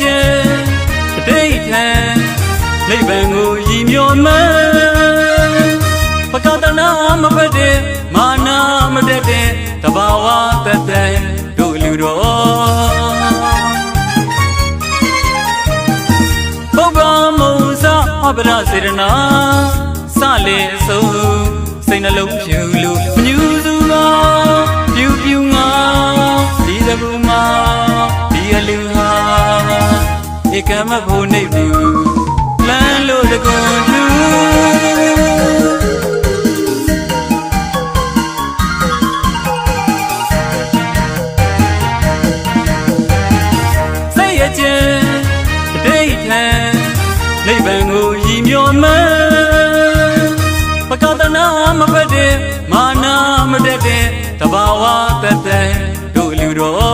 ခြင်းတပိဋ္ဌံနိဗ္ဗာန်ကိုရည်မျှော်မှန်းပကတနာမဖတ်တဲ့မာနာမတတ်တဲ့တဘာဝတတ်တဲ့တို့လူတော်ပုဗ္ဗမုံစာအပရစေရနာစလေဆုံးစိတ်နှလုံးဖြူလူမညူစုသောပြူပြူငါဒီတကူမှာဒီအလူဟာ ဧကမဖို့နေဘူးလမ်းလို့တကွန်သူစိတ်ရခြင်းအတိတ်ထံနိဗ္ဗာန်ကိုရည်မျှော်မှန်းပကတနာမဖက်တဲ့မာနာမတက်တဲ့တဘာဝတတ်တဲ့တို့လူတော်